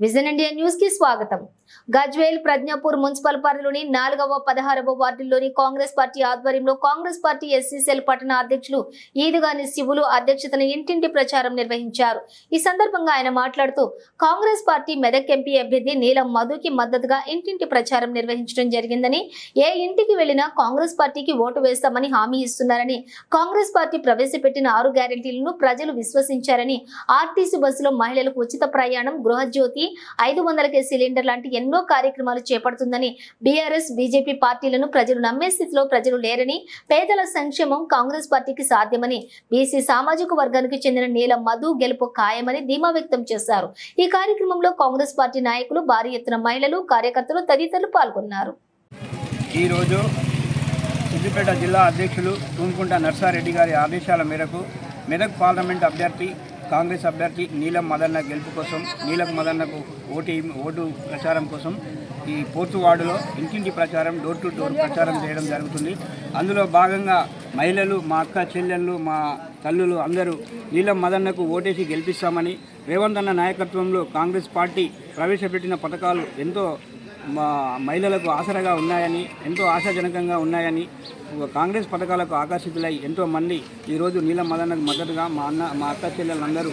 Vision India న్యూస్కి స్వాగతం. Gajwel Pragnapur municipal పరిధిలోని నాలుగవ పదహారవ వార్డుల్లోని కాంగ్రెస్ పార్టీ ఆధ్వర్యంలో కాంగ్రెస్ పార్టీ ఎస్సీసీఎల్ పట్టణ అధ్యక్షులు ఈదుగాని శివులు అధ్యక్షతన ఇంటింటి ప్రచారం నిర్వహించారు. ఈ సందర్భంగా ఆయన మాట్లాడుతూ కాంగ్రెస్ పార్టీ మెదక్ ఎంపీ అభ్యర్థి నీలం మధుకి మద్దతుగా ఇంటింటి ప్రచారం నిర్వహించడం జరిగిందని ఏ ఇంటికి వెళ్ళినా కాంగ్రెస్ పార్టీకి ఓటు వేస్తామని హామీ ఇస్తున్నారని కాంగ్రెస్ పార్టీ ప్రవేశపెట్టిన ఆరు గ్యారెంటీలను ప్రజలు విశ్వసించారని ఆర్టీసీ బస్సులో మహిళలకు ఉచిత ప్రయాణం గృహజ్యోతి ఐదు వందలకే సిలిండర్ లాంటి ఎన్నో కార్యక్రమాలు చేపడుతుందని బీఆర్ఎస్ బీజేపీ పార్టీలను ప్రజలు నమ్మే స్థితిలో ప్రజలు లేరని పేదల సంక్షేమం కాంగ్రెస్ పార్టీకి సాధ్యమని బీసీ సామాజిక వర్గానికి చెందిన నీల మధు గెలుపు ఖాయమని ధీమా వ్యక్తం చేశారు. ఈ కార్యక్రమంలో కాంగ్రెస్ పార్టీ నాయకులు భారీ ఎత్తున మహిళలు కార్యకర్తలు తదితరులు పాల్గొన్నారు. ఈరోజు సిద్దిపేట జిల్లా అధ్యక్షులు తూన్కుంట నర్సారెడ్డి గారి ఆదేశాల మేరకు మెదక్ పార్లమెంట్ అభ్యర్థి కాంగ్రెస్ అభ్యర్థి నీలం మదన్న గెలుపు కోసం నీలం మదన్నకు ఓటు ఓటు ప్రచారం కోసం ఈ పోర్టు వార్డులో ఇంటింటి ప్రచారం డోర్ టు డోర్ ప్రచారం చేయడం జరుగుతుంది. అందులో భాగంగా మహిళలు మా అక్క చెల్లెళ్ళు మా తల్లులు అందరూ నీలం మదన్నకు ఓటేసి గెలిపిస్తామని రేవంత్ అన్న నాయకత్వంలో కాంగ్రెస్ పార్టీ ప్రవేశపెట్టిన పథకాలు ఎంతో మహిళలకు ఆసరాగా ఉన్నాయని ఎంతో ఆశాజనకంగా ఉన్నాయని కాంగ్రెస్ పథకాలకు ఆకర్షితులై ఎంతో మంది ఈరోజు నీలం మదనకు మద్దతుగా మా అన్న మా అక్క చెల్లెలందరూ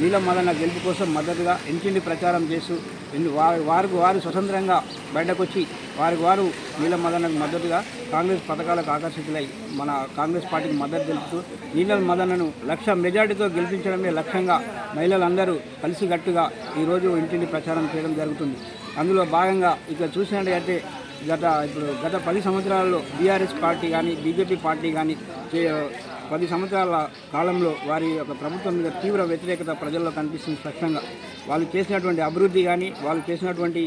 నీలం మదన గెలుపు కోసం మద్దతుగా ఇంటింటి ప్రచారం చేస్తూ ఎందు- వారి వారికి వారు స్వతంత్రంగా బయటకొచ్చి వారికి వారు నీలం మదనకు మద్దతుగా కాంగ్రెస్ పథకాలకు ఆకర్షితులై మన కాంగ్రెస్ పార్టీకి మద్దతు తెలుపుతూ నీలం మదనను లక్ష మెజార్టీతో గెలిపించడమే లక్ష్యంగా మహిళలందరూ కలిసికట్టుగా ఈరోజు ఇంటింటి ప్రచారం చేయడం జరుగుతుంది. అందులో భాగంగా ఇక్కడ చూసినట్టయితే గత ఇప్పుడు గత పది సంవత్సరాల్లో బీఆర్ఎస్ పార్టీ కానీ బీజేపీ పార్టీ కానీ చే- పది సంవత్సరాల కాలంలో వారి యొక్క ప్రభుత్వం మీద తీవ్ర వ్యతిరేకత ప్రజల్లో కనిపిస్తుంది స్పష్టంగా. వాళ్ళు చేసినటువంటి అభివృద్ధి కానీ వాళ్ళు చేసినటువంటి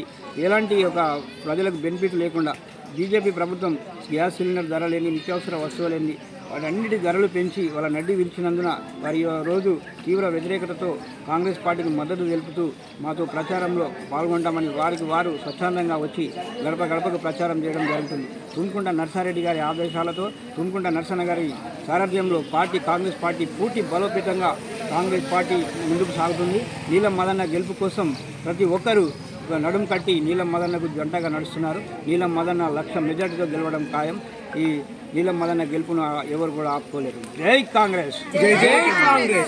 ఎలాంటి ఒక ప్రజలకు బెనిఫిట్ లేకుండా బీజేపీ ప్రభుత్వం గ్యాస్ సిలిండర్ ధర లేని నిత్యావసర వస్తువులేని వాటన్నిటి ధరలు పెంచి వాళ్ళ నడ్డి విరిచినందున వారి రోజు తీవ్ర వ్యతిరేకతతో కాంగ్రెస్ పార్టీకి మద్దతు తెలుపుతూ మాతో ప్రచారంలో పాల్గొంటామని వారికి వారు స్వచ్ఛందంగా వచ్చి గడప గడపకు ప్రచారం చేయడం జరుగుతుంది. తుమ్కుంట నర్సారెడ్డి గారి ఆదేశాలతో తుమ్కుంట నర్సన్న గారి సారథ్యంలో పార్టీ కాంగ్రెస్ పార్టీ పూర్తి బలోపేతంగా కాంగ్రెస్ పార్టీ ముందుకు సాగుతుంది. నీలం మదన్న గెలుపు కోసం ప్రతి ఒక్కరూ నడుం కట్టి నీలం మదన్నకు జంటగా నడుస్తున్నారు. నీలం మదన్న లక్ష మెజార్టీతో గెలవడం ఖాయం. ఈ నీలం మదన్న గెలుపును ఎవరు కూడా ఆపుకోలేరు జై కాంగ్రెస్. జై జై కాంగ్రెస్.